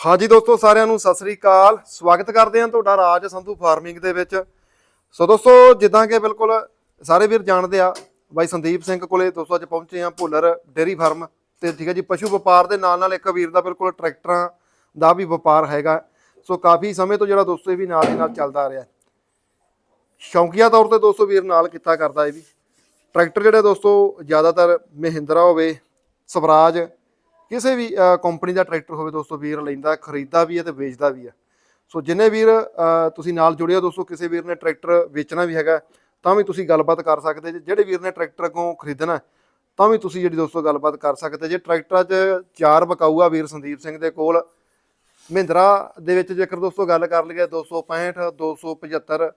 ਹਾਂਜੀ ਦੋਸਤੋ, ਸਾਰਿਆਂ ਨੂੰ ਸਤਿ ਸ੍ਰੀ ਅਕਾਲ। ਸਵਾਗਤ ਕਰਦੇ ਹਾਂ ਤੁਹਾਡਾ ਰਾਜ ਸੰਧੂ ਫਾਰਮਿੰਗ ਦੇ ਵਿੱਚ। ਸੋ ਦੋਸਤੋ, ਜਿੱਦਾਂ ਕਿ ਬਿਲਕੁਲ ਸਾਰੇ ਵੀਰ ਜਾਣਦੇ ਆ, ਬਾਈ ਸੰਦੀਪ ਸਿੰਘ ਕੋਲੇ ਦੋਸਤੋ ਅੱਜ ਪਹੁੰਚੇ ਆ ਭੁੱਲਰ ਡੇਰੀ ਫਾਰਮ ਤੇ ਠੀਕ ਹੈ ਜੀ, ਪਸ਼ੂ ਵਪਾਰ ਦੇ ਨਾਲ ਨਾਲ ਇੱਕ ਵੀਰ ਦਾ ਬਿਲਕੁਲ ਟਰੈਕਟਰਾਂ ਦਾ ਵੀ ਵਪਾਰ ਹੈਗਾ। ਸੋ ਕਾਫੀ ਸਮੇਂ ਤੋਂ ਜਿਹੜਾ ਦੋਸਤੋ ਇਹ ਵੀ ਨਾਲ ਦੀ ਨਾਲ ਚੱਲਦਾ ਆ ਰਿਹਾ। ਸ਼ੌਂਕੀਆ ਤੌਰ ਤੇ ਦੋਸਤੋ ਵੀਰ ਨਾਲ ਕੀਤਾ ਕਰਦਾ ਇਹ ਵੀ। ਟਰੈਕਟਰ ਜਿਹੜੇ ਦੋਸਤੋ ਜ਼ਿਆਦਾਤਰ ਮਹਿੰਦਰਾ ਹੋਵੇ, ਸਵਰਾਜ ਕਿਸੇ ਵੀ ਕੰਪਨੀ ਦਾ ਟਰੈਕਟਰ ਹੋਵੇ ਦੋਸਤੋ, ਵੀਰ ਲੈਂਦਾ, ਖਰੀਦਦਾ ਵੀ ਹੈ ਤੇ ਵੇਚਦਾ ਵੀ ਹੈ। ਸੋ ਜਿੰਨੇ ਵੀਰ ਤੁਸੀਂ ਨਾਲ ਜੁੜੇ ਹੋ ਦੋਸਤੋ, ਕਿਸੇ ਵੀਰ ਨੇ ਟਰੈਕਟਰ ਵੇਚਣਾ ਵੀ ਹੈਗਾ, ਤਾਂ ਵੀ ਤੁਸੀਂ ਗੱਲਬਾਤ ਕਰ ਸਕਦੇ ਜੇ। ਜਿਹੜੇ ਵੀਰ ਨੇ ਟਰੈਕਟਰ ਅੱਗੋਂ ਖਰੀਦਣਾ, ਤਾਂ ਵੀ ਤੁਸੀਂ ਜਿਹੜੀ ਦੋਸਤੋ ਗੱਲਬਾਤ ਕਰ ਸਕਦੇ ਜੇ। ਟਰੈਕਟਰਾਂ 'ਚ ਚਾਰ ਬਕਾਊਆ ਵੀਰ ਸੰਦੀਪ ਸਿੰਘ ਦੇ ਕੋਲ। ਮਹਿੰਦਰਾ ਦੇ ਵਿੱਚ ਜੇਕਰ ਦੋਸਤੋ ਗੱਲ ਕਰ ਲਈਏ 265 275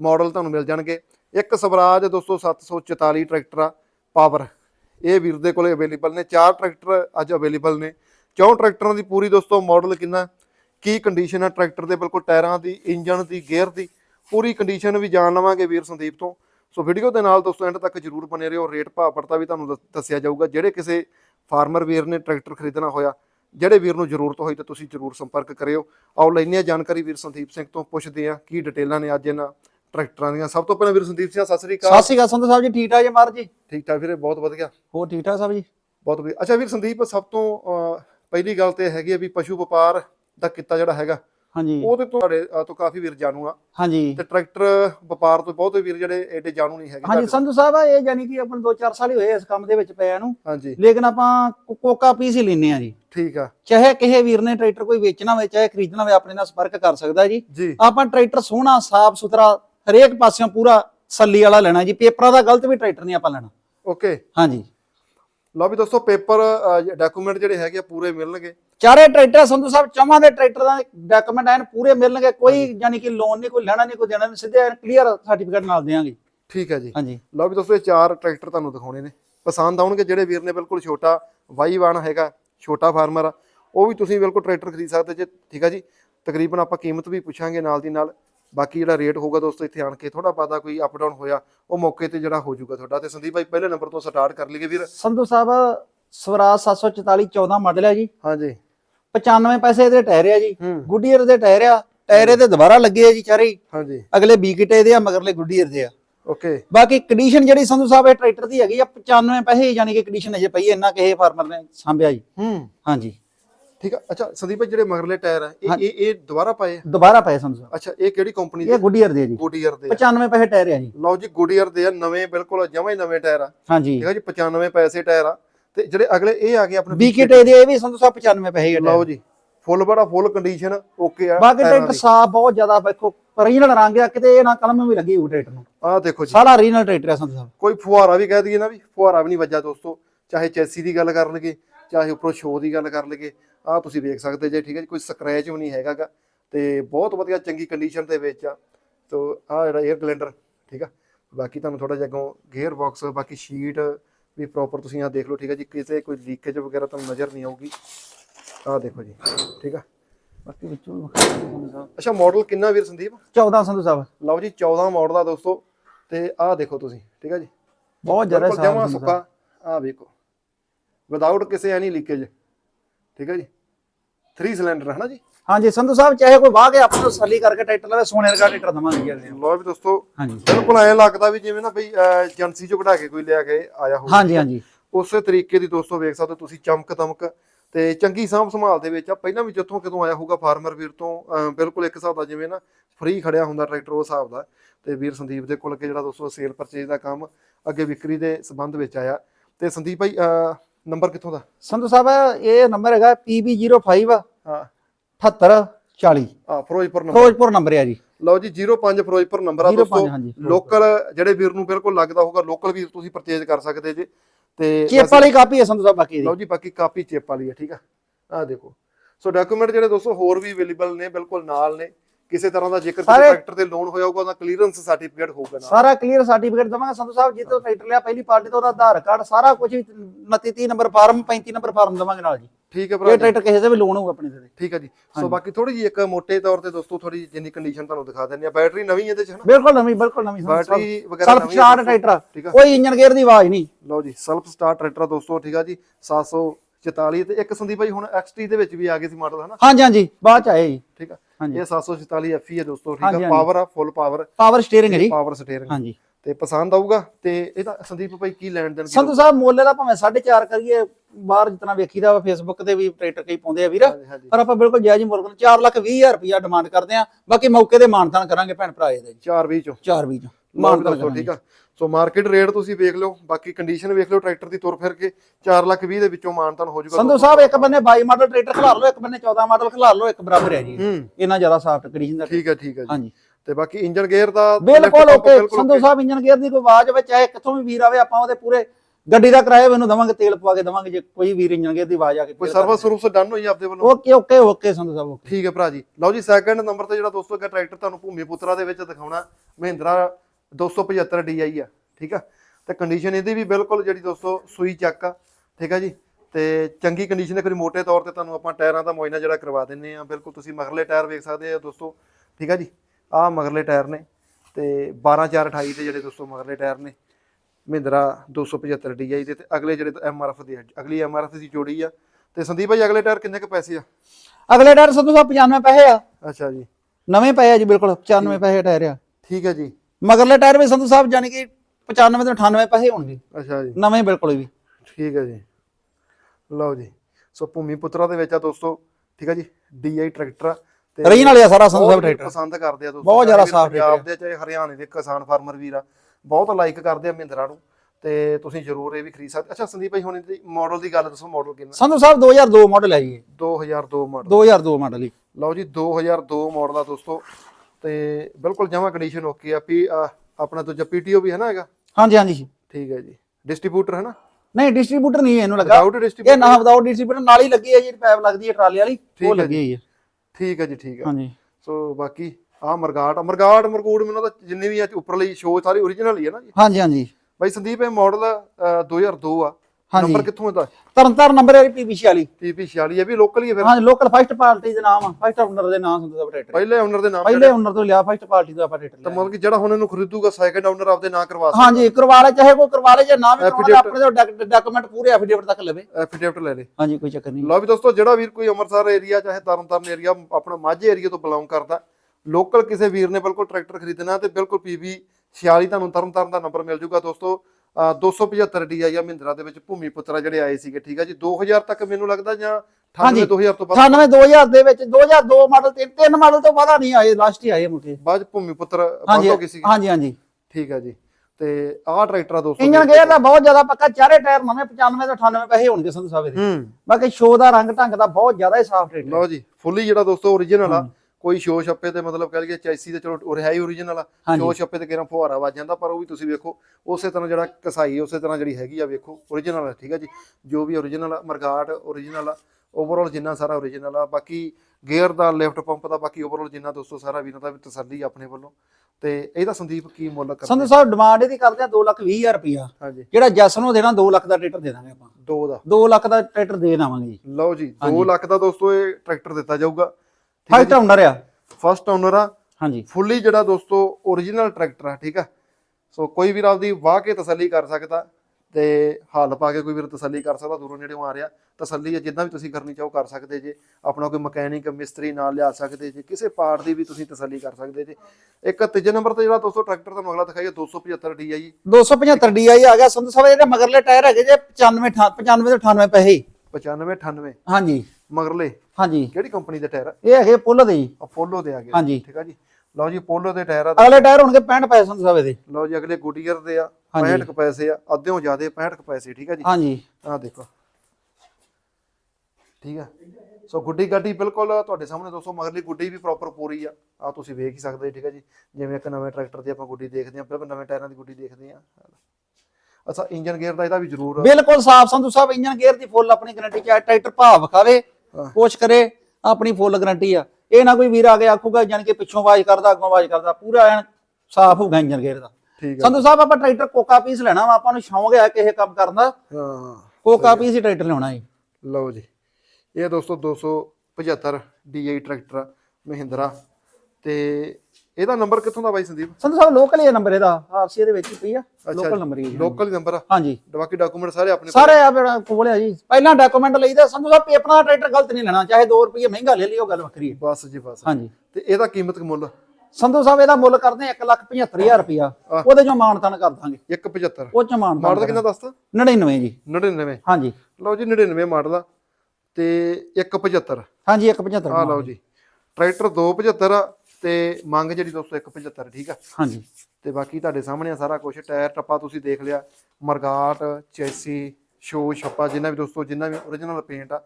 ਮਾਡਲ ਤੁਹਾਨੂੰ ਮਿਲ ਜਾਣਗੇ। ਇੱਕ ਸਵਰਾਜ 200 744 ਟਰੈਕਟਰ ਆ ਪਾਵਰ ਇਹ ਵੀਰ ਦੇ ਕੋਲੇ ਅਵੇਲੇਬਲ ਨੇ, ਚਾਰ ਟਰੈਕਟਰ ਅੱਜ ਅਵੇਲੇਬਲ ਨੇ। ਚੌਂ ਟਰੈਕਟਰਾਂ ਦੀ ਪੂਰੀ ਦੋਸਤੋ ਮਾਡਲ ਕਿੰਨਾ, ਕੀ ਕੰਡੀਸ਼ਨ ਹੈ ਟਰੈਕਟਰ ਦੇ, ਬਿਲਕੁਲ ਟਾਇਰਾਂ ਦੀ ਇੰਜਨ ਦੀ ਗੇਅਰ ਦੀ, ਪੂਰੀ ਕੰਡੀਸ਼ਨ ਵੀ ਜਾਣ ਲਵਾਂਗੇ ਵੀਰ ਸੰਦੀਪ ਤੋਂ। ਸੋ ਵੀਡੀਓ ਦੇ ਨਾਲ ਦੋਸਤੋ ਐਂਡ ਤੱਕ ਜਰੂਰ ਬਨੇ ਰਹੋ ਰੇਟ ਭਾਅ ਪੜਤਾ ਵੀ ਤੁਹਾਨੂੰ ਦੱਸ- ਦੱਸਿਆ ਜਾਊਗਾ, ਜਿਹੜੇ ਕਿਸੇ ਫਾਰਮਰ ਵੀਰ ਨੇ ਟਰੈਕਟਰ ਖਰੀਦਣਾ ਹੋਇਆ, ਜਿਹੜੇ ਵੀਰ ਨੂੰ ਜ਼ਰੂਰਤ ਹੋਈ ਤਾਂ ਤੁਸੀਂ ਜਰੂਰ ਸੰਪਰਕ ਕਰਿਓ। ਆਓ ਲੈਂਦੇ ਹਾਂ ਜਾਣਕਾਰੀ ਵੀਰ ਸੰਦੀਪ ਸਿੰਘ ਤੋਂ, ਪੁੱਛਦੇ ਹਾਂ ਕੀ ਡਿਟੇਲਾਂ ਨੇ ਅੱਜ ਇਹਨਾਂ ਟਰੈਕਟਰਾਂ ਦੀਆਂ। ਸਭ ਤੋਂ ਪਹਿਲਾਂ ਵੀਰ ਸੰਦੀਪ ਸਿੰਘ ਸਤਿ ਸ੍ਰੀ ਸਤਿ ਅਕਾਲ ਸ਼੍ਰੀ ਅਕਾਲ ਸੰਧੂ ਸਾਹਿਬ ਜੀ ਠੀਕ ਠਾਕ ਜੀ ਮਾਰ ਜੀ? ਠੀਕ ਠਾਕ ਵੀਰੇ ਬਹੁਤ ਵਧੀਆ। ਹੋਰ ਠੀਕ ਠਾਕ ਸਾਹਿਬ ਜੀ? ਬਹੁਤ ਵਧੀਆ। ਅੱਛਾ ਵੀਰ ਸੰਦੀਪ ਸਭ ਤੋਂ ਅਹ, ਪਹਿਲੀ ਗੱਲ ਤੇ ਇਹ ਹੈਗੀ ਆ ਵੀ ਪਸ਼ੂ ਵਪਾਰ ਦਾ ਕਿੱਤਾ ਜਿਹੜਾ ਹੈਗਾ ਹਾਂਜੀ। ਉਹਦੇ ਤੋਂ ਤੁਹਾਡੇ ਅਹ, ਤੋਂ ਕਾਫੀ ਵੀਰ ਜਾਣੂ ਆ। ਹਾਂਜੀ। ਤੇ ਟਰੈਕਟਰ ਵਪਾਰ ਤੋਂ ਬਹੁਤੇ ਵੀਰ ਜਿਹੜੇ ਐਡੇ ਜਾਣੂ ਨਹੀਂ ਹੈਗੇ ਹਾਂਜੀ ਤੁਹਾਡੇ। ਸੰਧੂ ਸਾਹਿਬ ਇਹ ਜਾਨੀ ਕਿ ਆਪਾਂ 2-4 ਸਾਲ ਹੀ ਹੋਏ ਇਸ ਕੰਮ ਦੇ ਵਿੱਚ ਪਿਆ ਨੂੰ ਹਾਂਜੀ। ਲੇਕਿਨ ਆਪਾਂ ਕੋ- ਕੋਕਾ ਪੀਸ ਹੀ ਲੈਨੇ ਆ ਜੀ। ਠੀਕ ਆ। ਚਾਹੇ ਕਿਸੇ ਵੀਰ ਨੇ ਟਰੈਕਟਰ ਕੋਈ ਵੇਚਣਾ ਹੋਵੇ ਚਾਹੇ ਖਰੀਦਣਾ ਹੋਵੇ ਆਪਣੇ ਨਾਲ ਸੰਪਰਕ ਕਰ ਸਕਦਾ ਜੀ। ਜੀ। ਆਪਾਂ ਟਰੈਕਟਰ ਸੋਹਣਾ ਸਾਫ਼ ਸੁਥਰਾ ਹਰੇਕ ਪਾਸਿਓਂ ਪੂਰਾ ਸੱਲੀ ਵਾਲਾ ਲੈਣਾ ਜੀ ਪੇਪਰਾਂ ਦਾ ਗਲਤ ਵੀ ਟਰੈਕਟਰ ਨਹੀਂ ਆਪਾਂ ਲੈਣਾ। ਓਕੇ। ਹਾਂਜੀ। ਲਓ ਵੀ ਦੋਸਤੋ ਪੇਪਰ ਡਾਕੂਮੈਂਟ ਜਿਹੜੇ ਹੈਗੇ ਆ ਪੂਰੇ ਮਿਲਣਗੇ। ਚਾਰੇ ਟਰੈਕਟਰ ਸੰਧੂ ਸਾਹਿਬ ਚੌਵਾਂ ਦੇ ਟਰੈਕਟਰ ਦਾ ਡਾਕੂਮੈਂਟ ਐਨ ਪੂਰੇ ਮਿਲਣਗੇ ਕੋਈ ਯਾਨੀ ਕਿ ਲੋਨ ਨਹੀਂ ਕੋਈ ਲੈਣਾ ਨਹੀਂ ਕੋਈ ਦੇਣਾ ਨਹੀਂ ਸਿੱਧੇ ਕਲੀਅਰ ਸਰਟੀਫਿਕੇਟ ਨਾਲ ਦੇਵਾਂਗੇ ਠੀਕ ਹੈ ਜੀ। ਹਾਂਜੀ। ਲਓ ਵੀ ਦੋਸਤੋ ਇਹ ਚਾਰ ਟਰੈਕਟਰ ਤੁਹਾਨੂੰ ਦਿਖਾਉਣੇ ਨੇ। ਪਸੰਦ ਆਉਣਗੇ ਜਿਹੜੇ ਵੀਰ ਨੇ ਬਿਲਕੁਲ ਛੋਟਾ ਵਾਈ ਵਾਣ ਹੈਗਾ ਛੋਟਾ ਫਾਰਮਰ ਆ ਉਹ ਵੀ ਤੁਸੀਂ ਬਿਲਕੁਲ ਟਰੈਕਟਰ ਖਰੀਦ ਸਕਦੇ ਜੇ ਠੀਕ ਆ ਜੀ। ਤਕਰੀਬਨ ਆਪਾਂ ਕੀਮਤ ਵੀ ਪੁੱਛਾਂਗੇ ਨਾਲ ਦੀ ਨਾਲ। ਬਾਕੀ ਜਿਹੜਾ ਰੇਟ ਹੋਊਗਾ ਦੋਸਤੋ ਇੱਥੇ ਆਣ ਕੇ ਥੋੜਾ ਪਾਦਾ ਕੋਈ ਅਪ ਡਾਊਨ ਹੋਇਆ ਉਹ ਮੌਕੇ ਤੇ ਜਿਹੜਾ ਹੋ ਜਾਊਗਾ ਤੁਹਾਡਾ। ਤੇ ਸੰਦੀਪ ਭਾਈ ਪਹਿਲੇ ਨੰਬਰ ਤੋਂ ਸਟਾਰਟ ਕਰ ਲਈਏ ਵੀਰ। ਸੰਧੂ ਸਾਹਿਬ ਸਵਰਾਜ 744 14 ਮਾਡਲ ਹੈ ਜੀ। ਹਾਂਜੀ। 95 ਪੈਸੇ ਇਹਦੇ ਟਾਇਰ ਆ ਜੀ। ਗੁੱਡੀਅਰ ਦੇ ਟਾਇਰ ਆ ਟਾਇਰ ਇਹਦੇ ਦੁਬਾਰਾ ਲੱਗੇ ਆ ਜੀ ਚਾਰੇ। ਹਾਂਜੀ। ਅਗਲੇ ਬੀਕਿਟੇ ਦੇ ਆ ਮਗਰਲੇ ਗੁੱਡੀਅਰ ਦੇ ਆ। ਓਕੇ। ਬਾਕੀ ਕੰਡੀਸ਼ਨ ਜਿਹੜੀ ਸੰਧੂ ਸਾਹਿਬ ਇਹ ਟਰੈਕਟਰ ਦੀ ਹੈਗੀ ਆ 95 ਪੈਸੇ ਯਾਨੀ ਕਿ ਕੰਡੀਸ਼ਨ ਅਜੇ ਪਈ ਇੰਨਾ ਕਿਸੇ ਫਾਰਮਰ ਨੇ ਸਾਂਭਿਆ ਜੀ। ਹੂੰ। ਹਾਂਜੀ। ਠੀਕ ਆ? ਅੱਛਾ ਸੰਦੀਪ ਭਾਈ ਜਿਹੜੇ ਮਗਰਲੇ ਟਾਇਰ ਆ ਇਹ ਇਹ ਇਹ ਦੁਬਾਰਾ ਪਾਏ ਆ? ਦੁਬਾਰਾ ਪਏ ਸੰਧੂ ਸਾਹਿਬ ਅੱਛਾ ਇਹ ਕਿਹੜੀ ਕੰਪਨੀ ਇਹ ਦੇ ਗੁੱਡੀਅਰ ਦੇ ਆ ਜੀ। ਗੁਡੀਅਰ ਦੇ ਆ। 95 ਪੈਸੇ ਟਾਇਰ ਆ ਜੀ। ਲਓ ਜੀ ਗੁਡੀਅਰ ਦੇ ਆ ਨਵੇਂ ਬਿਲਕੁਲ ਜਮਾਂ ਹੀ ਨਵੇਂ ਟਾਇਰ ਆ। ਹਾਂਜੀ। ਠੀਕ ਆ ਜੀ 95 ਪੈਸੇ ਟਾਇਰ ਆ। ਤੇ ਜਿਹੜੇ ਅਗਲੇ ਇਹ ਆ ਗਏ ਆਪਣੇ ਬੀਕਿਟੇ ਦੇ ਇਹ ਵੀ ਸੰਧੂ ਸਾਹਿਬ 95 ਪੈਸੇ ਆ ਲਓ ਟਾਇਰ। ਜੀ ਫੁੱਲ ਬੜਾ ਫੁੱਲ ਕੰਡੀਸ਼ਨ ਓਕੇ ਆ ਬਾਕੀ ਟਰੈਕਟਰ ਸਾਫ਼ ਬਹੁਤ ਜ਼ਿਆਦਾ ਵੇਖੋ ਓਰੀਜਨਲ ਰੰਗ ਆ ਕਿਤੇ ਇਹ ਨਾ ਕਲਮ ਵੀ ਲੱਗੀ ਹੋਊ ਟਰੈਕਟਰ ਨੂੰ। ਆ ਦੇਖੋ ਜੀ। ਸਾਰਾ ਓਰੀਜਨਲ ਟਰੈਕਟਰ ਆ ਸੰਧੂ ਸਾਹਿਬ। ਕੋਈ ਫੁਹਾਰਾ ਵੀ ਕਹਿ ਦਈਏ ਨਾ ਵੀ ਫੁਹਾਰਾ ਵੀ ਨਹੀਂ ਵੱਜਾ ਦੋਸਤੋ। ਚਾਹੇ ਚੈਸੀ ਦੀ ਗੱਲ ਕਰ ਲਈਏ ਚਾਹੇ ਉੱਪਰੋਂ ਸ਼ੋ ਦੀ ਗੱਲ ਕਰ ਲਈਏ ਆ ਤੁਸੀਂ ਵੇਖ ਸਕਦੇ ਜੇ ਠੀਕ ਹੈ ਜੀ ਕੋਈ ਸਕ੍ਰੈਚ ਵੀ ਨਹੀਂ ਹੈਗਾਗਾ ਤੇ ਬਹੁਤ ਵਧੀਆ ਚੰਗੀ ਕੰਡੀਸ਼ਨ ਦੇ ਵਿੱਚ ਆ। ਤੋ ਆ ਜਿਹੜਾ 에ਅਰ ਗਲੈਂਡਰ ਠੀਕ ਆ। ਬਾਕੀ ਤੁਹਾਨੂੰ ਥੋੜਾ ਜਿਹਾ ਅੱਗੋਂ ਗੇਅਰ ਬਾਕਸ ਬਾਕੀ ਸ਼ੀਟ ਵੀ ਪ੍ਰੋਪਰ ਤੁਸੀਂ ਆ ਦੇਖ ਲਓ ਠੀਕ ਹੈ ਜੀ। ਕਿਸੇ ਕੋਈ ਲੀਕੇਜ ਵਗੈਰਾ ਤੁਹਾਨੂੰ ਨਜ਼ਰ ਨਹੀਂ ਆਊਗੀ। ਆ ਦੇਖੋ ਜੀ ਠੀਕ ਆ। ਬਾਕੀ ਵਿੱਚੋਂ ਅੱਛਾ ਮਾਡਲ ਕਿੰਨਾ ਵੀਰ ਸੰਦੀਪ? 14 ਸੰਧੂ ਸਾਹਿਬ। ਲਓ ਜੀ 14 ਮਾਡਲ ਦਾ ਦੋਸਤੋ। ਤੇ ਆਹ ਦੇਖੋ ਤੁਸੀਂ ਠੀਕ ਹੈ ਜੀ। ਬਹੁਤ ਜ਼ਿਆਦਾ ਸਾਫ਼ ਸੁੱਕਾ। ਆ ਵੇਖੋ। ਵਿਦਆਊਟ ਕਿਸੇ ਐਨੀ ਲੀਕੇਜ ਠੀਕ ਹੈ ਜੀ? 3 ਸਿਲੰਡਰ ਹੈ ਨਾ ਜੀ? ਹਾਂਜੀ ਸੰਧੂ ਸਾਹਿਬ ਚਾਹੇ ਕੋਈ ਵਾਹ ਕੇ ਆਪਣੇ ਨੂੰ ਸੱਲੀ ਕਰਕੇ ਟਰੈਕਟਰ ਲਵੇ ਸੋਨੇ ਵਰਗਾ ਟਰੈਕਟਰ ਦਵਾਂਗੇ ਜੀ ਅਗਲੇ ਨੂੰ। ਲੋ ਵੀ ਦੋਸਤੋ ਹਾਂਜੀ। ਬਿਲਕੁਲ ਐਂ ਲੱਗਦਾ ਵੀ ਜਿਵੇਂ ਨਾ ਬਈ ਏਜੰਸੀ ਚੋਂ ਕਢਾ ਕੇ ਕੋਈ ਲਿਆ ਕੇ ਆਇਆ ਹੋਵੇ। ਹਾਂਜੀ ਹਾਂਜੀ। ਉਸੇ ਤਰੀਕੇ ਦੀ ਦੋਸਤੋ ਵੇਖ ਸਕਦੇ ਹੋ ਤੁਸੀਂ ਚਮਕ ਦਮਕ ਤੇ ਚੰਗੀ ਸਾਂਭ ਸੰਭਾਲ ਦੇ ਵਿੱਚ ਆ। ਪਹਿਲਾਂ ਵੀ ਜਿੱਥੋਂ ਕਿਤੋਂ ਆਇਆ ਹੋਊਗਾ ਫਾਰਮਰ ਵੀਰ ਤੋਂ ਅਹ, ਬਿਲਕੁਲ ਇੱਕ ਹਿਸਾਬ ਦਾ ਜਿਵੇਂ ਨਾ ਫ੍ਰੀ ਖੜਿਆ ਹੁੰਦਾ ਟਰੈਕਟਰ ਉਹ ਹਿਸਾਬ ਦਾ। ਤੇ ਵੀਰ ਸੰਦੀਪ ਦੇ ਕੋਲ ਕਿ ਜਿਹੜਾ ਦੋਸਤੋ ਸੇਲ ਪਰਚੇਜ ਦਾ ਕੰਮ ਅੱਗੇ ਵਿਕਰੀ ਦੇ ਸੰਬੰਧ ਵਿੱਚ ਆਇਆ। ਤੇ ਸੰਦੀਪ ਭਾਈ ਅਹ, ਨੰਬਰ ਕਿੱਥੋਂ ਦਾ? ਸੰਧੂ ਸਾਹਿਬ ਇਹ ਨੰਬਰ ਹੈਗਾ PB05 ਹਾਂ। 7840 ਆ ਫਿਰੋਜ਼ਪੁਰ ਨੰਬਰ। ਫਿਰੋਜ਼ਪੁਰ ਨੰਬਰ ਹੈ ਜੀ। ਲਓ ਜੀ 05 ਫਿਰੋਜ਼ਪੁਰ ਨੰਬਰ ਆ 05 ਦੋਸਤੋ। ਲੋਕਲ ਜਿਹੜੇ ਵੀਰ ਨੂੰ ਬਿਲਕੁਲ ਲੱਗਦਾ ਹੋਊਗਾ ਲੋਕਲ ਵੀਰ ਤੁਸੀਂ ਪਰਚੇਜ ਕਰ ਸਕਦੇ ਜੇ। ਤੇ ਚੇਪ ਵਾਲੀ ਕਾਪੀ ਹੈ ਸੰਧੂ ਸਾਹਿਬ ਬਾਕੀ ਦੀ। ਲਓ ਜੀ ਬਾਕੀ ਕਾਪੀ ਚਿਪ ਵਾਲੀ ਹੈ ਠੀਕ ਆ? ਆ ਦੇਖੋ। ਸੋ ਡਾਕੂਮੈਂਟ ਜਿਹੜੇ ਦੋਸਤੋ ਹੋਰ ਵੀ ਅਵੇਲੇਬਲ ਨੇ ਬਿਲਕੁਲ ਨਾਲ ਨੇ। ਕਿਸੇ ਤਰ੍ਹਾਂ ਦਾ ਜੇਕਰ ਕਿਸੇ ਟਰੈਕਟਰ ਤੇ ਲੋਨ ਹੋਇਆ ਹੋਊਗਾ ਉਹਦਾ ਕਲੀਅਰੈਂਸ ਸਰਟੀਫਿਕੇਟ ਹੋਊਗਾ ਨਾਲ। ਸਾਰਾ ਕਲੀਅਰ ਸਰਟੀਫਿਕੇਟ ਦਵਾਂਗਾ। ਸੰਧੂ ਸਾਹਿਬ ਜੇ ਤੋਂ ਟਰੈਕਟਰ ਲਿਆ ਪਹਿਲੀ ਪਾਰਟੀ ਤੋਂ ਉਹਦਾ ਆਧਾਰ ਕਾਰਡ ਸਾਰਾ ਕੁਝ 29 30 ਨੰਬਰ ਫਾਰਮ 35 ਨੰਬਰ ਫਾਰਮ ਦਵਾਂਗੇ ਨਾਲ ਜੀ। ਠੀਕ ਹੈ ਇਹ ਭਰਾ ਜੀ, ਟਰੈਕਟਰ ਕਿਸੇ ਦੇ ਵੀ ਲੋਨ ਹੋਊਗਾ ਆਪਣੇ ਤੇ। ਠੀਕ ਹੈ ਜੀ। ਸੋ ਬਾਕੀ ਥੋੜੀ ਜੀ ਇੱਕ ਮੋٹے ਤੌਰ ਤੇ ਦੋਸਤੋ ਥੋੜੀ ਜਿੰਨੀ ਕੰਡੀਸ਼ਨ ਤੁਹਾਨੂੰ ਦਿਖਾ ਦਿੰਦੇ ਆ ਬੈਟਰੀ ਨਵੀਂ ਇਹਦੇ ਚ ਹਨਾ ਬਿਲਕੁਲ ਨਵੀਂ ਬਿਲਕੁਲ ਨਵੀਂ ਬੈਟਰੀ ਵਗੈਰਾ ਸਲਫ ਨਵੀਂ ਸਟਾਰਟ ਟਰੈਕਟਰ ਆ। ਕੋਈ ਇੰਜਨ ਗੇਅਰ ਦੀ ਆਵਾਜ਼ ਨਹੀਂ। ਲਓ ਜੀ ਸੈਲਫ ਸਟਾਰਟ ਟਰੈਕਟਰ ਦੋਸਤੋ ਠੀਕ ਆ ਜੀ। 700 744 ਤੇ ਇੱਕ ਸੰਦੀਪ ਭਾਈ ਹੁਣ XT ਦੇ ਵਿੱਚ ਵੀ ਆ ਗਏ ਸੀ ਮਾਡਲ ਹਨਾ ਹਾਂਜੀ ਹਾਂਜੀ ਬਾਅਦ ਚ ਆਏ ਜੀ। ਇਹ 744 FE ਹੈ ਦੋਸਤੋ ਠੀਕ ਆ। ਪਾਵਰ ਆ ਫੁੱਲ ਪਾਵਰ ਪਾਵਰ ਸਟੀਅਰਿੰਗ ਹੈ ਜੀ। ਪਾਵਰ ਸਟੀਅਰਿੰਗ ਹਾਂਜੀ। ਤੇ ਪਸੰਦ ਆਊਗਾ? ਤੇ ਇਹਦਾ ਸੰਦੀਪ ਭਾਈ ਕੀ ਲੈਣ ਦੇਣ ਸੰਧੂ ਸਾਹਿਬ ਮੁੱਲ ਦਾ ਭਾਵੇਂ 4.5 ਕਰੀਏ ਬਾਹਰ ਜਿਤਨਾ ਵੇਖੀਦਾ ਵਾ ਫੇਸਬੁੱਕ ਤੇ ਵੀ ਟਰੈਕਟਰ ਕਈ ਪਾਉਂਦੇ ਆ ਵੀਰ। ਪਰ ਆਪਾਂ ਬਿਲਕੁਲ ਜਾਇਜ਼ ਮੁੱਲ 4 ਲੱਖ 20 ਹਜ਼ਾਰ ਰੁਪਇਆ ਡਿਮਾਂਡ ਕਰਦੇ ਆ ਬਾਕੀ ਮੌਕੇ ਤੇ ਮਾਨਤਾਨ ਕਰਾਂਗੇ ਭੈਣ ਭਰਾ ਇਹਦੇ ਜੀ 420 ਚੋਂ। 4 20 ਚ। ਮਾਨਤਾਨ ਠੀਕ ਆ? ਸੋ ਮਾਰਕੀਟ ਰੇਟ ਤੁਸੀਂ ਵੇਖ ਲਓ ਬਾਕੀ ਕੰਡੀਸ਼ਨ ਵੇਖ ਲਓ ਟਰੈਕਟਰ ਦੀ ਤੁਰ ਫਿਰ ਕੇ 4 ਲੱਖ 20 ਦੇ ਵਿੱਚੋਂ ਮਾਨਤਾਨ ਹੋ ਜਾਊਗਾ ਸੰਧੂ ਸਾਹਿਬ ਇੱਕ ਬੰਨੇ 22 ਮਾਡਲ ਟਰੈਕਟਰ ਖਿਲਾਰ ਲਓ ਇੱਕ ਬੰਨੇ 14 ਮਾਡਲ ਖਿਲਾਰ ਲਓ ਇੱਕ ਬਰਾਬਰ ਹੈ ਜੀ। ਇਹਨਾਂ ਜ਼ਿਆਦਾ ਸਾਫਟ ਕੰਡੀਸ਼ਨ ਦਾ ਠੀਕ ਹੈ ਠੀਕ ਹੈ ਜੀ। ਹਾਂਜੀ। ਤੇ ਬਾਕੀ ਇੰਜਨ ਗੇਅਰ ਦਾ ਬਿਲਕੁਲ ਓਕੇ ਸੰਧੂ। ਸਾਹਿਬ ਇੰਜਨ ਗੇਅਰ ਦੀ ਕੋਈ ਆਵਾਜ਼ ਹੋਵੇ ਚਾਹੇ ਕਿੱਥੋਂ ਵੀ ਵੀਰ ਆਵੇ ਆਪਾਂ ਉਹਦੇ ਪੂਰੇ ਗੱਡੀ ਦਾ ਕਿਰਾਇਆ ਮੈਨੂੰ ਦਵਾਂਗੇ ਤੇਲ ਪਵਾ ਕੇ ਦਵਾਂਗੇ ਜੇ ਕੋਈ ਵੀਰ ਇੰਜਨ ਗੇਅਰ ਦੀ ਆਵਾਜ਼ ਆ ਕੇ ਕੋਈ ਸਰਵਿਸ ਸਰੂਸ ਡਨ ਹੋਈ ਆਪਦੇ ਵੱਲੋਂ? ਓਕੇ ਓਕੇ ਓਕੇ ਸੰਧੂ ਸਾਹਿਬ ਓਕੇ ਠੀਕ ਹੈ ਭਰਾ ਜੀ। ਲਓ ਜੀ ਸੈਕੰਡ ਨੰਬਰ ਤੇ ਜਿਹੜਾ ਦੋਸਤੋ ਅੱਗੇ ਟਰੈਕਟਰ ਤੁਹਾਨੂੰ ਭੂਮੀ ਪੁੱਤਰਾ ਦੇ ਵਿੱਚ ਦਿਖਾਉਣਾ ਮਹਿੰਦਰਾ 275 DI ਆ ਠੀਕ ਆ? ਤੇ ਕੰਡੀਸ਼ਨ ਇਹਦੀ ਵੀ ਬਿਲਕੁਲ ਜਿਹੜੀ ਦੋਸਤੋ ਸੂਈ ਚੱਕ ਆ ਠੀਕ ਆ ਜੀ? ਤੇ ਚੰਗੀ ਕੰਡੀਸ਼ਨ ਦੇ ਕੋਈ ਮੋٹے ਤੌਰ ਤੇ ਤੁਹਾਨੂੰ ਆਪਾਂ ਟਾਇਰਾਂ ਦਾ ਮੁਆਇਨਾ ਜਿਹੜਾ ਕਰਵਾ ਦਿੰਨੇ ਆ। ਬਿਲਕੁਲ ਤੁਸੀਂ ਮਗਰਲੇ ਟਾਇਰ ਵੇਖ ਸਕਦੇ ਆ ਦੋਸਤੋ ਠੀਕ ਆ ਜੀ? ਆਹ ਮਗਰਲੇ ਟਾਇਰ ਨੇ ਤੇ 12 4 28 ਦੇ ਜਿਹੜੇ ਦੋਸਤੋ ਮਗਰਲੇ ਟਾਇਰ ਨੇ ਮਹਿੰਦਰਾ 275 DI ਦੇ ਤੇ ਅਗਲੇ ਜਿਹੜੇ MRF ਦੇ ਅਗਲੀ MRF ਦੀ ਜੋੜੀ ਆ। ਤੇ ਸੰਦੀਪ ਭਾਈ ਅਗਲੇ ਟਾਇਰ ਕਿੰਨੇ ਕ ਪੈਸੇ ਆ? ਅਗਲੇ ਟਾਇਰ ਸੰਧੂ ਸਾਹਿਬ 95 ਪੈਸੇ ਆ। ਅੱਛਾ ਜੀ। ਨਵੇਂ ਪਏ ਆ ਜੀ ਬਿਲਕੁਲ 95 ਪੈਸੇ ਟਾਇਰ ਆ। ਠੀਕ ਹੈ ਜੀ। ਮਗਰਲੇ ਟਾਇਰ ਵੀ ਸੰਧੂ ਸਾਹਿਬ ਜਾਨੀ ਕਿ 95 ਤੋਂ 98 ਪੈਸੇ ਹੋਣਗੇ। ਅੱਛਾ ਜੀ। ਨਵੇਂ ਬਿਲਕੁਲ ਵੀ। ਠੀਕ ਹੈ ਜੀ। ਲਓ ਜੀ। ਸੋ ਭੂਮੀ ਪੁੱਤਰਾ ਦੇ ਵਿੱਚ ਆ ਦੋਸਤੋ ਠੀਕ ਹੈ ਜੀ। ਡੀਆਈ ਟਰੈਕਟਰ ਆ ਤੇ ਰਹੀਨ ਵਾਲੇ ਆ ਸਾਰਾ ਸੰਧੂ ਸਾਹਿਬ ਬਹੁਤ ਟਰੈਕਟਰ। ਪਸੰਦ ਕਰਦੇ ਆ ਦੋਸਤੋ। ਬਹੁਤ ਜ਼ਿਆਦਾ ਸਾਫ਼ ਪੰਜਾਬ ਦੇ ਚਾਹੇ ਹਰਿਆਣੇ ਦੇ ਕਿਸਾਨ ਫਾਰਮਰ ਵੀਰ ਆ। ਬਹੁਤ ਲਾਈਕ ਕਰਦੇ ਆ ਮਹਿੰਦਰਾ ਨੂੰ। ਤੇ ਤੁਸੀਂ ਜ਼ਰੂਰ ਇਹ ਵੀ ਖਰੀਦ ਸਕਦੇ ਅੱਛਾ ਸੰਦੀਪ ਭਾਈ ਹੁਣ ਇਹਦੀ ਮਾਡਲ ਦੀ ਗੱਲ ਦੱਸੋ ਮਾਡਲ ਕਿੰਨਾ? ਸੰਧੂ ਸਾਹਿਬ 2002 ਮਾਡਲ ਹੈ ਜੀ ਇਹ। 2002 ਮਾਡਲ 2002 ਮਾਡਲ ਲਓ ਜੀ 2002 ਮਾਡਲ ਆ ਦੋਸਤੋ। ਤੇ ਬਿਲਕੁਲ ਜਮਾ ਕੰਡੀਸ਼ਨ ਓਕੇ ਆ ਪੀ ਆਪਣਾ ਦੂਜਾ ਪੀਟੀਓ ਵੀ ਹੈ ਨਾ ਹੈਗਾ? ਹਾਂਜੀ ਹਾਂਜੀ ਠੀਕ ਹੈ ਜੀ। ਡਿਸਟ੍ਰੀਬਿਊਟਰ ਹੈ ਨਾ? ਨਹੀਂ ਡਿਸਟ੍ਰੀਬਿਊਟਰ ਨਹੀਂ ਇਹਨੂੰ ਲੱਗਾ। ਵਿਦਆਊਟ ਇਹ ਡਿਸਟ੍ਰੀਬਿਊਟਰ ਨਾ ਵਿਦਾਊਟ ਡਿਸਟ੍ਰੀਬਿਊਟਰ ਨਾਲ ਹੀ ਲੱਗੀ ਹੈ ਜੀ ਪੈਪ ਲੱਗਦੀ ਹੈ ਟਰਾਲੀ ਵਾਲੀ ਉਹ ਲੱਗੀ ਹੈ। ਠੀਕ ਹੈ ਜੀ ਠੀਕ ਹੈ। ਹਾਂਜੀ। ਸੋ ਬਾਕੀ ਆ। ਮਰਗਾਟ ਮਰਗਾਟ ਮਰਗੂੜ ਮੈਨੂੰ ਤਾਂ ਜਿੰਨੇ ਵੀ ਆ ਉੱਪਰਲੀ ਸ਼ੋ ਸਾਰੀ ਓਰੀਜਨਲ ਹੀ ਹੈ ਨਾ ਜੀ? ਹਾਂਜੀ ਹਾਂਜੀ। ਬਾਈ ਸੰਦੀਪ ਇਹ ਮਾਡਲ 2002 ਆ। ਹਾਂਜੀ। ਨੰਬਰ ਕਿੱਥੋਂ ਇਹਦਾ? ਤਰਨਤਾਰਨ ਨੰਬਰ ਹੈ ਪੀਪੀ 46 ਪੀਪੀ 46 ਇਹ ਵੀ ਲੋਕਲ ਹੀ ਹੈ ਫਿਰ? ਹਾਂਜੀ ਲੋਕਲ ਫਸਟ ਪਾਰਟੀ ਦੇ ਨਾਮ ਆ। ਫਸਟ ਓਨਰ ਦੇ ਨਾਮ ਸਾਹਿਬ ਟਰੈਕਟਰ। ਪਹਿਲੇ ਓਨਰ ਦੇ ਨਾਮ ਪਹਿਲੇ ਓਨਰ ਤੋਂ ਲਿਆ ਫਸਟ ਪਾਰਟੀ ਤੋਂ ਆਪਾਂ ਤਾਂ ਮਤਲਬ ਕਿ ਜਿਹੜਾ ਹੁਣ ਇਹਨੂੰ ਖਰੀਦੂਗਾ ਸੈਕੰਡ ਓਨਰ ਆਪਦੇ ਨਾਂ ਕਰਵਾ ਸਕਦਾ। ਹਾਂਜੀ ਕਰਵਾ ਲੈ ਚਾਹੇ ਕੋਈ ਕਰਵਾ ਲੈ ਜੇ ਨਾ ਵੀ ਕਰਵਾਉਂਦਾ Affidavit- ਆਪਣੇ ਤੋਂ ਡਾਕੂਮੈਂਟ ਪੂਰੇ ਐਫੀਡੇਵਿਟ ਤੱਕ ਲਵੇ। ਐਫੀਡੇਵਿਟ ਲੈ ਲੇ। ਹਾਂਜੀ ਕੋਈ ਚੱਕਰ ਨਹੀਂ। ਲਓ ਵੀ ਦੋਸਤੋ ਜਿਹੜਾ ਵੀਰ ਕੋਈ ਅੰਮ੍ਰਿਤਸਰ ਏਰੀਆ ਚਾਹੇ ਤਰਨਤਾਰਨ ਏਰੀਆ ਆਪਣਾ ਮਾਝੇ ਏਰੀਆ ਤੋਂ ਬਿਲੋਂਗ ਕਰਦਾ ਲੋਕਲ ਕਿਸੇ ਵੀਰ ਨੇ ਬਿਲਕੁਲ ਟਰੈਕਟਰ ਖਰੀਦਣਾ ਤੇ ਬਿਲਕੁਲ ਪੀਬੀ 46 ਤੁਹਾਨੂੰ ਤਰਨਤਾਰਨ ਦਾ ਨੰਬਰ ਮਿਲ ਜੂਗਾ ਦੋਸਤੋ। 275 ਡੀਆਈ ਆ ਮਹਿੰਦਰਾ ਦੇ ਵਿੱਚ ਭੂਮੀ ਪੁੱਤਰਾ ਜਿਹੜੇ ਆਏ ਸੀਗੇ ਠੀਕ ਹੈ ਜੀ? 2000 ਤੱਕ ਮੈਨੂੰ ਲੱਗਦਾ ਜਾਂ 98 ਹਾਂਜੀ। 2000 ਤੋਂ ਬਾਅਦ? 98 2000 ਦੇ ਵਿੱਚ 2002 ਮਾਡਲ ਤਿੰਨ ਤਿੰਨ ਮਾਡਲ ਤੋਂ ਬਾਅਦ ਨਹੀਂ ਆਏ ਲਾਸਟ ਹੀ ਆਏ ਮੁਕੇ ਬਾਅਦ ਭੂਮੀ ਪੁੱਤਰ ਬੰਦ ਹੋ ਗਈ ਸੀ ਹਾਂਜੀ ਹਾਂਜੀ। ਠੀਕ ਹੈ ਜੀ। ਤੇ ਆਹ ਟਰੈਕਟਰ ਆ ਦੋਸਤੋ ਇੰਜਨ ਗੇਅਰ ਦਾ ਬਹੁਤ ਜ਼ਿਆਦਾ ਪੱਕਾ ਚਾਰੇ ਟਾਇਰ ਨਵੇਂ 95 ਤੋਂ 98 ਪੈਸੇ ਹੋਣਗੇ ਸੰਧੂ ਸਾਹਿਬ ਦੇ ਬਾਕੀ ਸ਼ੋ ਦਾ ਰੰਗ ਢੰਗ ਦਾ ਬਹੁਤ ਜ਼ਿਆਦਾ ਹੀ ਸਾਫ਼ ਰੇਟ ਲਓ ਜੀ ਫੁੱਲੀ ਜਿਹੜਾ ਦੋਸਤੋ ਓਰੀਜਨਲ ਆ। ਕੋਈ ਸ਼ੋ ਛੱਪੇ ਤੇ ਮਤਲਬ ਕਹਿ ਲਈਏ ਚੈਸੀ ਤੇ ਚਲੋ ਉਹ ਹੈ ਹੀ ਓਰੀਜਨਲ ਆ ਹਾਂਜੀ। ਸ਼ੋ ਛੱਪੇ ਤੇ ਕਿਹੜਾ ਫੁਹਾਰਾ ਵੱਜ ਜਾਂਦਾ ਪਰ ਉਹ ਵੀ ਤੁਸੀਂ ਵੇਖੋ ਉਸੇ ਤਰ੍ਹਾਂ ਜਿਹੜਾ ਕਸਾਈ ਉਸੇ ਤਰ੍ਹਾਂ ਜਿਹੜੀ ਹੈਗੀ ਆ ਵੇਖੋ ਓਰੀਜਨਲ ਆ ਠੀਕ ਆ ਜੀ। ਜੋ ਵੀ ਓਰੀਜਨਲ ਆ ਮਰਗਾਟ ਓਰੀਜਨਲ ਆ ਓਵਰਆਲ ਜਿੰਨਾ ਸਾਰਾ ਓਰੀਜਨਲ ਆ ਬਾਕੀ ਗੇਅਰ ਦਾ ਲਿਫਟ ਪੰਪ ਦਾ ਬਾਕੀ ਓਵਰਆਲ ਜਿੰਨਾ ਦੋਸਤੋ ਸਾਰਾ ਵੀਰਾਂ ਦਾ ਵੀ ਤਸੱਲੀ ਆ ਆਪਣੇ ਵੱਲੋਂ। ਤੇ ਇਹਦਾ ਸੰਦੀਪ ਕੀ ਮੁੱਲ ਕਰਦੇ ਸੰਧੂ ਸਾਹਿਬ ਡਿਮਾਂਡ ਇਹਦੀ ਕਰਦੇ ਆ 2 ਲੱਖ 20 ਹਜ਼ਾਰ ਰੁਪਇਆ ਹਾਂਜੀ। ਜਿਹੜਾ ਜੈਸ ਨੂੰ ਦੇਣਾ 2 ਲੱਖ ਦਾ ਟਰੈਕਟਰ ਦੇ ਦਾਂਗੇ ਆਪਾਂ। ਦੋ ਦਾ। 2 ਲੱਖ ਦਾ ਟਰੈਕਟਰ ਦੇ ਦੇਵਾਂਗੇ ਜੀ। ਲਓ ਜੀ 2 ਲੱਖ ਦਾ ਦੋਸਤੋ ਇਹ ਟਰੈਕਟਰ ਦਿੱਤਾ ਜਾਊਗਾ। ਫਸਟ ਓਨਰ ਆ। ਫਸਟ ਓਨਰ ਆ। ਹਾਂਜੀ। ਫੁੱਲੀ ਜਿਹੜਾ ਦੋਸਤੋ ਓਰੀਜਨਲ ਟਰੈਕਟਰ ਆ ਠੀਕ ਆ। ਸੋ ਕੋਈ ਵੀਰ ਆਪਦੀ ਵਾਹ ਕੇ ਤਸੱਲੀ ਕਰ ਸਕਦਾ ਤੇ ਹੱਲ ਪਾ ਕੇ ਕੋਈ ਵੀਰ ਤਸੱਲੀ ਕਰ ਸਕਦਾ ਦੂਰੋਂ ਨੇੜਿਓਂ ਆ ਰਿਹਾ। ਤਸੱਲੀ ਹੈ ਜਿੱਦਾਂ ਵੀ ਤੁਸੀਂ ਕਰਨੀ ਚਾਹੋ ਕਰ ਸਕਦੇ ਜੇ। ਆਪਣਾ ਕੋਈ ਮਕੈਨਿਕ ਮਿਸਤਰੀ ਨਾਲ ਲਿਆ ਸਕਦੇ ਜੇ। ਕਿਸੇ ਪਾਰਟ ਦੀ ਵੀ ਤੁਸੀਂ ਤਸੱਲੀ ਕਰ ਸਕਦੇ ਜੇ। ਇੱਕ ਤੀਜੇ ਨੰਬਰ ਤੇ ਜਿਹੜਾ ਦੋਸਤੋ ਟਰੈਕਟਰ ਤੁਹਾਨੂੰ ਅਗਲਾ ਦਿਖਾਈਏ 275 DI 275 DI ਆ ਗਿਆ। ਸੰਧੂ ਸਾਹਿਬ ਇਹਦੇ ਮਗਰਲੇ ਟਾਇਰ ਹੈਗੇ ਜੇ 95 95 ਤੋਂ 98 ਪੈਸੇ 95 98 ਹਾਂਜੀ। ਮਗਰਲੇ। ਹਾਂਜੀ। ਕਿਹੜੀ ਕੰਪਨੀ ਦੇ ਟਾਇਰ ਇਹ ਹੈਗੇ ਪੁੱਲ ਦੇ ਜੀ। ਅਪੋਲੋ ਦੇ ਆ ਗਏ। ਹਾਂਜੀ। ਠੀਕ ਆ ਜੀ। ਲਓ ਜੀ ਅਪੋਲੋ ਦੇ ਟਾਇਰ ਆ ਅਗਲੇ ਟਾਇਰ ਹੋਣਗੇ 65 ਪੈਸੇ ਸੰਧੂ ਸਾਹਿਬ ਇਹਦੇ। ਲਓ ਜੀ ਅਗਲੇ ਗੁੱਡੀਅਰ ਦੇ ਆ ਹਾਂਜੀ। 65 ਕੁ ਪੈਸੇ ਆ ਅੱਧਿਓਂ ਜ਼ਿਆਦੇ 65 ਕੁ ਪੈਸੇ ਠੀਕ ਆ ਜੀ। ਹਾਂਜੀ। ਆਹ ਦੇਖੋ। ਠੀਕ ਆ। ਸੋ ਗੁੱਡੀ ਗੱਡੀ ਬਿਲਕੁਲ ਤੁਹਾਡੇ ਸਾਹਮਣੇ ਦੋਸਤੋ ਮਗਰਲੀ ਗੁੱਡੀ ਵੀ ਪ੍ਰੋਪਰ ਪੂਰੀ ਆ। ਆ ਤੁਸੀਂ ਵੇਖ ਹੀ ਸਕਦੇ ਠੀਕ ਆ ਜੀ। ਜਿਵੇਂ ਇੱਕ ਨਵੇਂ ਟਰੈਕਟਰ ਦੀ ਆਪਾਂ ਗੁੱਡੀ ਦੇਖਦੇ ਆ ਬਿਲਕੁਲ ਨਵੇਂ ਟਾਇਰਾਂ ਦੀ ਗੁੱਡੀ ਦੇਖਦੇ ਆ ਅੱਛਾ ਇੰਜਨ ਗੇਅਰ ਦਾ ਇਹਦਾ ਵੀ ਜ਼ਰੂਰ। ਬਿਲਕੁਲ ਸਾਫ਼ ਸੰਧੂ ਸਾਹਿਬ ਇੰਜਨ ਗੇਅਰ ਦੀ ਫੁੱਲ ਆਪਣੀ ਗਾਰੰਟੀ ਚਾਹੇ ਟਰੈਕਟਰ ਭਾਵ ਵਿਖਾਵੇ ਹਾਂ। ਕੁਛ ਕਰੇ ਆਪਣੀ ਫੁੱਲ ਗਾਰੰਟੀ ਆ। ਇਹ ਨਾ ਕੋਈ ਵੀਰ ਆ ਕੇ ਆਖੂਗਾ ਜਾਨ ਕਿ ਪਿੱਛੋਂ ਆਵਾਜ਼ ਕਰਦਾ ਅੱਗੋਂ ਆਵਾਜ਼ ਕਰਦਾ ਪੂਰਾ ਐਨ ਸਾਫ਼ ਹੋਊਗਾ ਇੰਜਨ ਗੇਅਰ ਦਾ। ਠੀਕ ਸੰਧੂ ਸਾਹਿਬ ਆਪਾਂ ਟਰੈਕਟਰ ਕੋਕਾ ਪੀਸ ਲੈਣਾ ਵਾ ਆਪਾਂ ਨੂੰ ਸ਼ੌਂਕ ਹੈ ਕਿਸੇ ਕੰਮ ਕਰਨ ਦਾ। ਹਾਂ ਕੋਕਾ ਪੀਸ ਹੀ ਟਰੈਕਟਰ ਲਿਆਉਣਾ ਜੀ। ਲਓ ਜੀ ਇਹ ਦੋਸਤੋ 275 DI ਟਰੈਕਟਰ ਮਹਿੰਦਰਾ ਤੇ ਇਹਦਾ ਨੰਬਰ ਕਿੱਥੋਂ ਦਾ ਬਾਈ ਸੰਦੀਪ? ਸੰਧੂ ਸਾਹਿਬ ਲੋਕਲ ਹੀ ਨੰਬਰ ਇਹਦਾ ਆਰਸੀ ਦੇ ਵਿੱਚ ਹੀ ਪਈ ਆ ਲੋਕਲ। ਨੰਬਰ ਹੀ ਹੈ। ਲੋਕਲ ਹੀ ਨੰਬਰ ਆ? ਹਾਂਜੀ। ਬਾਕੀ ਡਾਕੂਮੈਂਟ ਸਾਰੇ ਆਪਣੇ ਸਾਰੇ ਆ ਮੇਰਾ ਕੋਲ ਆ ਜੀ। ਪਹਿਲਾਂ ਡਾਕੂਮੈਂਟ ਲਈਦਾ ਸੰਧੂ ਸਾਹਿਬ ਪੇਪਰਾਂ ਦਾ ਟਰੈਕਟਰ ਗਲਤ ਨਹੀਂ ਲੈਣਾ ਚਾਹੇ 2 ਰੁਪਏ ਮਹਿੰਗਾ ਲੈ ਉਹ ਗੱਲ ਵੱਖਰੀ ਹੈ ਬਸ ਜੀ ਬਸ। ਹਾਂਜੀ। ਤੇ ਇਹਦਾ ਕੀਮਤ ਮੁੱਲ? ਸੰਧੂ ਸਾਹਿਬ ਇਹਦਾ ਮੁੱਲ ਕਰਦੇ 175000 ਰੁਪਇਆ। ਉਹਦੇ ਚੋਂ ਮਾਨਤਾਨ ਕਰ ਦਾਂਗੇ। 175 ਉਹ ਚ ਮਾਨਤਾਨ ਮਾਡਲ ਕਿੰਨਾ ਦੱਸਤਾ 99 ਜੀ। 99 ਹਾਂਜੀ। ਲਓ ਜੀ 99 ਮਾਡਲ ਆ। ਤੇ 175 ਹਾਂਜੀ 175 ਆ ਲਓ ਜੀ। ਟਰੈਕਟਰ 275 ਆ ਤੇ ਮੰਗ ਜਿਹੜੀ ਦੋਸਤੋ 175 ਠੀਕ ਆ? ਹਾਂਜੀ। ਤੇ ਬਾਕੀ ਤੁਹਾਡੇ ਸਾਹਮਣੇ ਆ ਸਾਰਾ ਕੁਝ ਟਾਇਰ ਟੱਪਾ ਤੁਸੀਂ ਦੇਖ ਲਿਆ ਮਰਗਾਟ ਚੈਸੀ ਸ਼ੋ ਛੱਪਾ ਜਿੰਨਾ ਵੀ ਦੋਸਤੋ ਜਿੰਨਾ ਵੀ origignal ਪੇਂਟ ਆ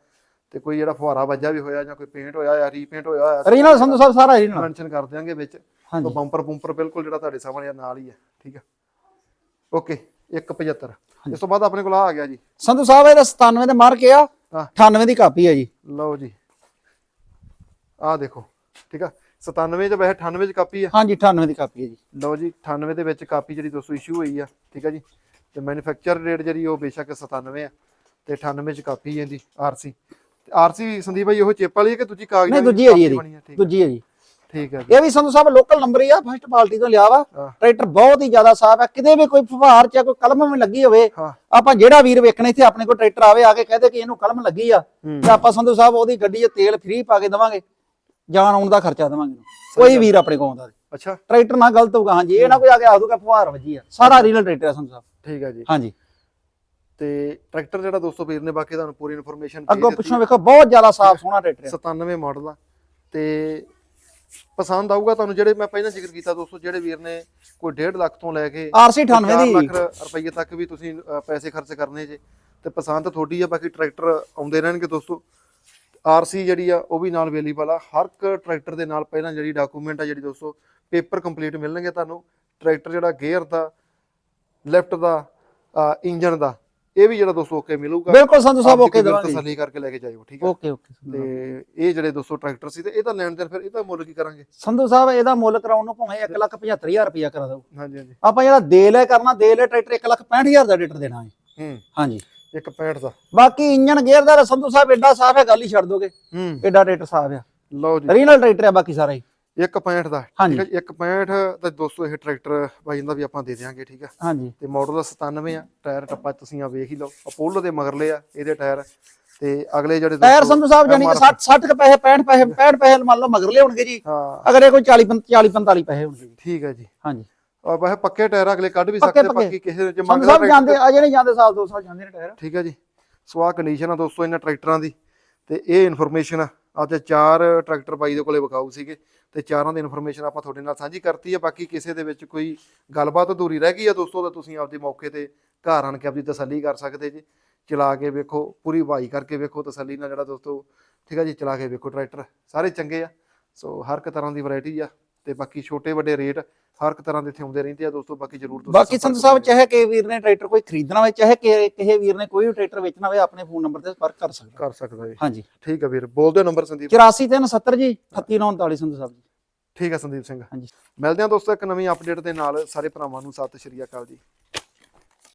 ਤੇ ਕੋਈ ਜਿਹੜਾ ਫੁਹਾਰਾ ਵੱਜਾ ਵੀ ਹੋਇਆ ਜਾਂ ਕੋਈ ਪੇਂਟ ਹੋਇਆ ਜਾਂ ਰੀਪੇਂਟ ਹੋਇਆ ਹੋਇਆ ਰੀਨਲ ਸੰਧੂ ਸਾਹਿਬ ਸਾਰਾ ਰੀਨਲ ਮੈਂਸ਼ਨ ਕਰ ਦਿਆਂਗੇ ਵਿੱਚ। ਉਹ ਬੰਪਰ ਬੰਪਰ ਬਿਲਕੁਲ ਜਿਹੜਾ ਤੁਹਾਡੇ ਸਾਹਮਣੇ ਆ ਨਾਲ ਹੀ ਆ ਠੀਕ ਆ? ਓਕੇ 175 ਇਸ ਤੋਂ ਬਾਅਦ ਆਪਣੇ ਕੋਲ ਆ ਆ ਗਿਆ ਜੀ। ਸੰਧੂ ਸਾਹਿਬ ਇਹਦਾ 97 ਦੇ ਮਾਰ ਕੇ ਆ ਹਾਂ। 98 ਦੀ ਕਾਪੀ ਹੈ ਜੀ। ਲਓ ਜੀ। ਆ ਦੇਖੋ ਠੀਕ ਆ? 97 ਚ ਵੈਸੇ 98 ਚ ਕਾਪੀ ਆ? ਹਾਂਜੀ 98 ਦੀ ਕਾਪੀ ਹੈ ਜੀ। ਲਓ ਜੀ 98 ਦੇ ਵਿੱਚ ਕਾਪੀ ਜਿਹੜੀ ਦੋਸਤੋ ਇਸ਼ੂ ਹੋਈ ਆ ਠੀਕ ਆ ਜੀ? ਤੇ ਮੈਨੂਫੈਕਚਰ ਰੇਟ ਜਿਹੜੀ ਉਹ ਬੇਸ਼ੱਕ 97 ਆ ਤੇ 98 ਚ ਕਾਪੀ ਹੈ ਜੀ ਆਰਸੀ ਤੇ ਆਰਸੀ ਸੰਦੀਪ ਭਾਈ ਉਹ ਚਿੱਪ ਵਾਲੀ ਹੈ ਕਿ ਦੂਜੀ ਕਾਗਜ਼ ਨਹੀਂ ਦੂਜੀ ਹੈ ਜੀ ਆ? ਇਹਦੀ ਦੂਜੀ ਹੈ ਜੀ। ਠੀਕ ਹੈ ਜੀ। ਇਹ ਵੀ ਸੰਧੂ ਸਾਹਿਬ ਲੋਕਲ ਨੰਬਰ ਹੀ ਆ ਫਸਟ ਪਾਰਟੀ ਤੋਂ ਲਿਆ ਵਾ। ਟਰੈਕਟਰ ਬਹੁਤ ਹੀ ਜ਼ਿਆਦਾ ਸਾਫ਼ ਹੈ। ਕਿਤੇ ਵੀ ਕੋਈ ਫੁਹਾਰ ਚ ਕੋਈ ਕਲਮ ਵੀ ਲੱਗੀ ਹੋਵੇ ਆਪਾਂ ਜਿਹੜਾ ਵੀਰ ਵੇਖਣਾ ਇੱਥੇ ਆਪਣੇ ਕੋਲ ਟਰੈਕਟਰ ਆਵੇ ਆ ਕੇ ਕਹਦੇ ਕਿ ਇਹਨੂੰ ਕਲਮ ਲੱਗੀ ਆ। ਤੇ ਆਪਾਂ ਸੰਧੂ ਸਾਹਿਬ ਉਹਦੀ ਗੱਡੀ 'ਚ ਤੇਲ ਫ੍ਰੀ ਪਾ ਕੇ ਦਵਾਂਗੇ। ਜਾਣ ਆਉਣ ਦਾ ਖਰਚਾ ਦਵਾਂਗੇ ਕੋਈ ਵੀਰ ਆਪਣੇ ਕੋਲ ਆਉਂਦਾ ਅੱਛਾ। ਟਰੈਕਟਰ ਨਾ ਗਲਤ ਹੋਊਗਾ ਹਾਂਜੀ ਇਹ ਨਾ ਕੋਈ ਆ ਕੇ ਆਦੂਗਾ ਫੁਹਾਰ ਵੱਜੀ ਆ। ਸਾਰਾ ਰੀਨਲ ਟਰੈਕਟਰ ਆ ਸਾਹਿਬ। ਠੀਕ ਹੈ ਜੀ। ਹਾਂਜੀ। ਤੇ ਟਰੈਕਟਰ ਜਿਹੜਾ ਦੋਸਤੋ ਵੀਰ ਨੇ ਬਾਕੀ ਤੁਹਾਨੂੰ ਪੂਰੀ ਇਨਫੋਰਮੇਸ਼ਨ ਅੱਗੋਂ ਪਿੱਛੋਂ ਵੇਖੋ ਬਹੁਤ ਜ਼ਿਆਦਾ ਸਾਫ਼ ਸੋਹਣਾ ਟਰੈਕਟਰ ਆ। 97 ਮਾਡਲ ਆ। ਤੇ ਪਸੰਦ ਆਊਗਾ ਤੁਹਾਨੂੰ ਜਿਹੜੇ ਮੈਂ ਪਹਿਲਾਂ ਜ਼ਿਕਰ ਕੀਤਾ ਦੋਸਤੋ ਜਿਹੜੇ ਵੀਰ ਨੇ ਕੋਈ 1.5 ਲੱਖ ਤੋਂ ਲੈ ਕੇ ਆਰਸੀ 98 ਚਾਰ ਦੀ। ਲੱਖ ਰੁਪਏ ਤੱਕ ਵੀ ਤੁਸੀਂ ਪੈਸੇ ਖਰਚ ਕਰਨੇ ਜੇ। ਤੇ ਪਸੰਦ ਤੁਹਾਡੀ ਆ ਬਾਕੀ ਟਰੈਕਟਰ ਆਉਂਦੇ ਰਹਿਣਗੇ ਦੋਸਤੋ। ਆਰਸੀ ਜਿਹੜੀ ਆ ਉਹ ਵੀ ਨਾਲ ਅਵੇਲੇਬਲ ਆ। ਹਰ ਇੱਕ ਟਰੈਕਟਰ ਦੇ ਨਾਲ ਪਹਿਲਾਂ ਜਿਹੜੀ ਡਾਕੂਮੈਂਟ ਆ ਜਿਹੜੀ ਦੋਸਤੋ ਪੇਪਰ ਕੰਪਲੀਟ ਮਿਲਣਗੇ ਤੁਹਾਨੂੰ। ਟਰੈਕਟਰ ਜਿਹੜਾ ਗੇਅਰ ਦਾ ਲੈਫਟ ਦਾ ਇੰਜਨ ਦਾ ਇਹ ਵੀ ਜਿਹੜਾ ਦੋਸਤੋ ਓਕੇ ਮਿਲੂਗਾ। ਬਿਲਕੁਲ ਸੰਧੂ ਸਾਹਿਬ ਓਕੇ ਦਵਾਂਗੇ। ਤਸੱਲੀ ਕਰਕੇ ਲੈ ਕੇ ਜਾਇਓ ਠੀਕ ਹੈ ਓਕੇ ਓਕੇ ਤੇ ਇਹ ਜਿਹੜੇ ਦੋਸਤੋ ਟਰੈਕਟਰ ਸੀ ਤੇ ਇਹਦਾ ਲੈਣ ਦੇਣ ਫਿਰ ਇਹਦਾ ਮੁੱਲ ਕੀ ਕਰਾਂਗੇ? ਸੰਧੂ ਸਾਹਿਬ ਇਹਦਾ ਮੁੱਲ ਕਰਾਉਣ ਨੂੰ ਭਾਵੇਂ 175000 ਰੁਪਇਆ ਕਰਾ ਦਿਓ। ਹਾਂਜੀ ਹਾਂਜੀ। ਆਪਾਂ ਜਿਹੜਾ ਦੇ ਲੈ ਕਰਨਾ ਦੇ ਲੈ ਟਰੈਕਟਰ 165000 ਦਾ ਟਰੈਕਟਰ ਦੇਣਾ ਹੈ। ਹੂੰ। ਹਾਂਜੀ। ਇੱਕ 65 ਦਾ। ਬਾਕੀ ਇੰਜਨ ਗੇਅਰ ਦਾ ਸੰਧੂ ਸਾਹਿਬ ਐਡਾ ਸਾਫ਼ ਹੈ ਗੱਲ ਹੀ ਛੱਡ ਦੋਗੇ। ਹੂੰ। ਐਡਾ ਟਰੈਕਰ ਸਾਫ਼ ਆ। ਲਓ ਜੀ। ਰੀਨਲ ਟਰੈਕਟਰ ਹੈ ਬਾਕੀ ਸਾਰਾ। ਹੀ ਇੱਕ 65 ਦਾ। ਠੀਕ ਹੈ ਜੀ ਇੱਕ 65 ਤੇ ਦੋਸਤੋ ਇਹ ਟਰੈਕਟਰ ਬਾਈ ਦਾ ਵੀ ਆਪਾਂ ਦੇ ਦਿਆਂਗੇ ਠੀਕ ਹੈ ਹਾਂਜੀ। ਤੇ ਮਾਡਲ 97 ਆ। ਟਾਇਰ ਟੱਪਾ ਤੁਸੀਂ ਆ ਵੇਖ ਹੀ ਲਓ। ਅਪੋਲੋ ਦੇ ਮਗਰਲੇ ਆ ਇਹਦੇ ਟਾਇਰ ਤੇ ਅਗਲੇ ਜਿਹੜੇ ਟਾਇਰ ਸੰਧੂ ਸਾਹਿਬ ਜਾਨੀ ਕਿ 60 60 ਕੁ ਪੈਸੇ 65 ਪੈਸੇ 65 ਪੈਸੇ ਮੰਨ ਲਓ ਮਗਰ ਲਿਆਉਣਗੇ ਜੀ। ਹਾਂ। ਅਗਰ ਇਹ ਕੋਈ 40 40 45 ਪੈਸੇ ਹੋਣਗੇ। ਠੀਕ ਹੈ ਜੀ। ਹਾਂਜੀ। ਆ ਬਾਹੇ ਪੱਕੇ ਟਾਇਰ ਅਗਲੇ ਕੱਢ ਵੀ ਪੱਕੇ- ਸਕਦੇ ਪੱਕੇ। ਬਾਕੀ ਕਿਸੇ ਦੇ ਚ ਸੰਧੂ ਮੰਗਦਾ ਸਾਹਿਬ ਜਾਂਦੇ ਅਜੇ ਨਹੀਂ ਜਾਂਦੇ ਸਾਲ ਦੋ ਸਾਲ ਜਾਂਦੇ ਨੇ ਟਾਇਰ। ਠੀਕ ਹੈ ਜੀ। ਸੋ ਆਹ ਕੰਡੀਸ਼ਨ ਆ ਦੋਸਤੋ ਇਹਨਾਂ ਟਰੈਕਟਰਾਂ ਦੀ। ਤੇ ਇਹ ਇਨਫੋਰਮੇਸ਼ਨ ਅੱਜ ਚਾਰ ਟਰੈਕਟਰ ਬਾਈ ਦੇ ਕੋਲੇ ਵਿਕਾਊ ਸੀਗੇ। ਤੇ ਚਾਰਾਂ ਦੀ ਇਨਫੋਰਮੇਸ਼ਨ ਆਪਾਂ ਤੁਹਾਡੇ ਨਾਲ ਸਾਂਝੀ ਕਰਤੀ ਆ। ਬਾਕੀ ਕਿਸੇ ਦੇ ਵਿੱਚ ਕੋਈ ਗੱਲਬਾਤ ਅਧੂਰੀ ਰਹਿ ਗਈ ਆ ਦੋਸਤੋ ਤਾਂ ਤੁਸੀਂ ਆਪਦੇ ਮੌਕੇ ਤੇ ਘਰ ਆਣ ਕੇ ਆਪਦੀ ਤਸੱਲੀ ਕਰ ਸਕਦੇ ਜੀ। ਚਲਾ ਕੇ ਵੇਖੋ ਪੂਰੀ ਵਾਈ ਕਰਕੇ ਵੇਖੋ ਤਸੱਲੀ ਨਾਲ ਜਿਹੜਾ ਦੋਸਤੋ ਠੀਕ ਆ ਜੀ ਚਲਾ ਕੇ ਵੇਖੋ ਟਰੈਕਟਰ। ਸਾਰੇ ਚੰਗੇ ਆ। ਸੋ ਹਰ ਇੱਕ ਤਰ੍ਹਾਂ ਦੀ ਵੈਰਾਈਟੀ ਆ। ਤੇ ਬਾਕੀ ਛੋਟੇ ਵੱਡੇ ਰੇਟ ਹਰ ਇੱਕ ਤਰ੍ਹਾਂ ਦੇ ਇੱਥੇ ਆਉਂਦੇ ਰਹਿੰਦੇ ਆ ਦੋਸਤੋ ਬਾਕੀ ਜਰੂਰ ਤੁਸੀਂ ਬਾਕੀ ਸੰਧੂ ਸਾਹਿਬ। ਚਾਹੇ ਕਿਸੇ ਵੀਰ ਨੇ ਟਰੈਕਟਰ ਕੋਈ ਖਰੀਦਣਾ ਹੋਵੇ ਚਾਹੇ ਕਿਸੇ ਕਿਸੇ ਵੀਰ ਨੇ ਕੋਈ ਵੀ ਟਰੈਕਟਰ ਵੇਚਣਾ ਹੋਵੇ ਆਪਣੇ ਫੋਨ ਨੰਬਰ ਤੇ ਸੰਪਰਕ ਕਰ ਸਕਦਾ ਕਰ ਸਕਦਾ ਜੀ। ਹਾਂਜੀ। ਠੀਕ ਆ ਵੀਰ ਬੋਲ ਦਿਓ ਨੰਬਰ ਸੰਦੀਪ? 84370 ਜੀ 3839 ਸੰਧੂ ਸਾਹਿਬ ਜੀ। ਠੀਕ ਆ ਸੰਦੀਪ ਸਿੰਘ। ਹਾਂਜੀ। ਮਿਲਦੇ ਹਾਂ ਦੋਸਤੋ ਇੱਕ ਨਵੀਂ ਅਪਡੇਟ ਦੇ ਨਾਲ। ਸਾਰੇ ਭਰਾਵਾਂ ਨੂੰ ਸਤਿ ਸ਼੍ਰੀ ਅਕਾਲ ਜੀ।